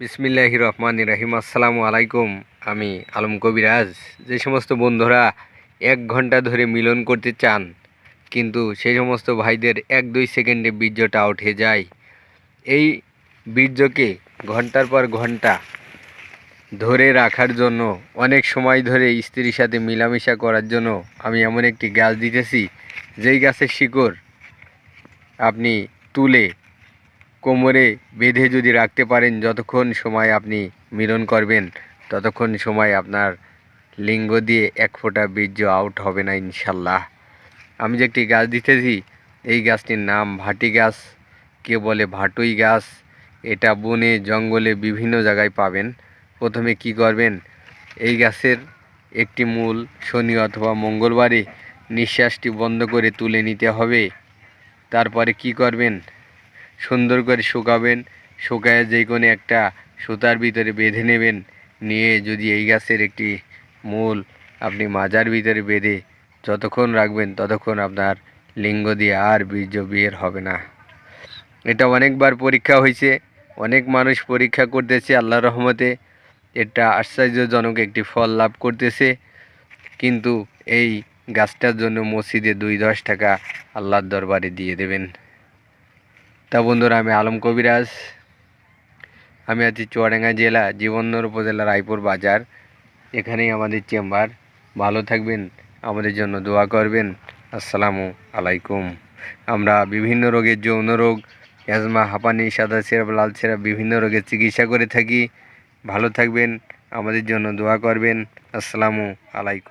বিসমিল্লাহ রহমান রাহিম। আসসালামু আলাইকুম। আমি আলম কবিরাজ। যে সমস্ত বন্ধুরা এক ঘণ্টা ধরে মিলন করতে চান, কিন্তু সেই সমস্ত ভাইদের এক দুই সেকেন্ডে বীর্যটা উঠে যায়। এই বীর্যকে ঘণ্টার পর ঘণ্টা ধরে রাখার জন্য, অনেক সময় ধরে স্ত্রীর সাথে মিলামেশা করার জন্য আমি এমন একটি গাছ দিতেছি, যেই গাছের শিকড় আপনি তুলে কোমরে বেঁধে যদি রাখতে পারেন, যতক্ষণ সময় আপনি মিলন করবেন, ততক্ষণ সময় আপনার লিঙ্গ দিয়ে এক ফোঁটা বীর্য আউট হবে না ইনশাল্লাহ। আমি যে একটি গাছ দিতেছি, এই গাছটির নাম ভাটি গাছ, কে বলে ভাটুই গাছ, এটা বনে, জঙ্গলে বিভিন্ন জায়গায় পাবেন। প্রথমে কি করবেন? এই গাছের একটি মূল শনি অথবা মঙ্গলবারে নিঃশ্বাসটি বন্ধ করে তুলে নিতে হবে। তারপরে কি করবেন? সুন্দর করে শুকাবেন, শুকায় যে কোনো একটা সুতার ভিতরে বেঁধে নেবেন। নিয়ে যদি এই গাছের একটি মূল আপনি মাজার ভিতরে বেঁধে যতক্ষণ রাখবেন ততক্ষণ আপনার লিঙ্গ দিয়ে আর বীর্য বিয়ের হবে না। এটা অনেকবার পরীক্ষা হয়েছে, অনেক মানুষ পরীক্ষা করতেছে আল্লাহর রহমতে। এটা আশ্চর্যজনক একটি ফল লাভ করতেছে। কিন্তু এই গাছটার জন্য মসজিদে দুই দশ টাকা আল্লাহর দরবারে দিয়ে দেবেন। তা বন্ধুরা, আমি আলম কবিরাজ। আমি আছি চুয়াডাঙ্গা জেলা জীবননগর উপজেলা রায়পুর বাজার। এখানেই আমাদের চেম্বার। ভালো থাকবেন, আমাদের জন্য দোয়া করবেন। আসসালামু আলাইকুম। আমরা বিভিন্ন রোগের যৌন রোগ, অ্যাজমা, হাঁপানি, সাদা সিরাপ, লাল সিরাপ বিভিন্ন রোগের চিকিৎসা করে থাকি। ভালো থাকবেন, আমাদের জন্য দোয়া করবেন। আসসালামু আলাইকুম।